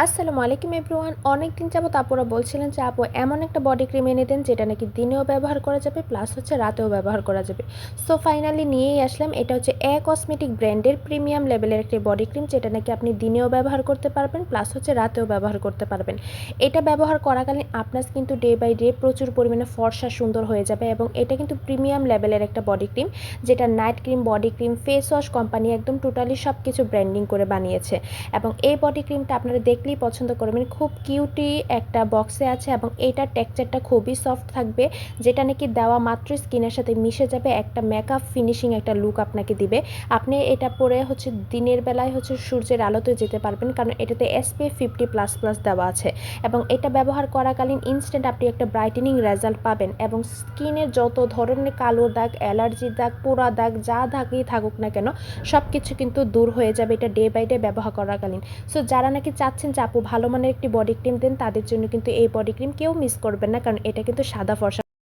আসসালামু আলাইকুম এভরিওয়ান। অনেক দিন যাবত আপুরা বলছিলেন যে আপু এমন একটা বডি ক্রিম এনে দেন যেটা নাকি দিনেও ব্যবহার করা যাবে প্লাস হচ্ছে রাতেও ব্যবহার করা যাবে। সো ফাইনালি নিয়েই আসলাম। এটা হচ্ছে এ কসমেটিক ব্র্যান্ডের প্রিমিয়াম লেভেলের একটি বডি ক্রিম যেটা নাকি আপনি দিনেও ব্যবহার করতে পারবেন প্লাস হচ্ছে রাতেও ব্যবহার করতে পারবেন। এটা ব্যবহার করাকালীন আপনার কিন্তু ডে বাই ডে প্রচুর পরিমাণে ফর্সা সুন্দর হয়ে যাবে এবং এটা কিন্তু প্রিমিয়াম লেভেলের একটা বডি ক্রিম যেটা night cream body cream face wash company একদম টোটালি সব কিছু ব্র্যান্ডিং করে বানিয়েছে। এবং এই বডি ক্রিমটা আপনারা দেখলেই পছন্দ করবেন খুব কিউটি একটা বক্সে আছে এবং এইটার টেক্সচারটা খুবই সফট থাকবে, যেটা নাকি দেওয়া মাত্র স্কিনের সাথে মিশে যাবে, একটা মেকআপ ফিনিশিং একটা লুক আপনাকে দিবে। আপনি এটা পরে হচ্ছে দিনের বেলায় হচ্ছে সূর্যের আলোতে যেতে পারবেন, কারণ এটাতে এসপি ফিফটি প্লাস প্লাস দেওয়া আছে। এবং এটা ব্যবহার করাকালীন ইনস্ট্যান্ট আপনি একটা ব্রাইটেনিং রেজাল্ট পাবেন এবং স্কিনের যত ধরনের কালো দাগ অ্যালার্জি দাগ, পোড়া দাগ, যা দাগই থাকুক না কেন সব কিছু কিন্তু দূর হয়ে যাবে এটা ডে বাই ডে ব্যবহার করাকালীন। সো যারা নাকি চাচ্ছেন যে আপু ভালো মানের একটি বডি ক্রিম দেন, তাদের জন্য কিন্তু এই বডি ক্রিম কেউ মিস করবেন না, কারণ এটা কিন্তু সাদা ফর্সা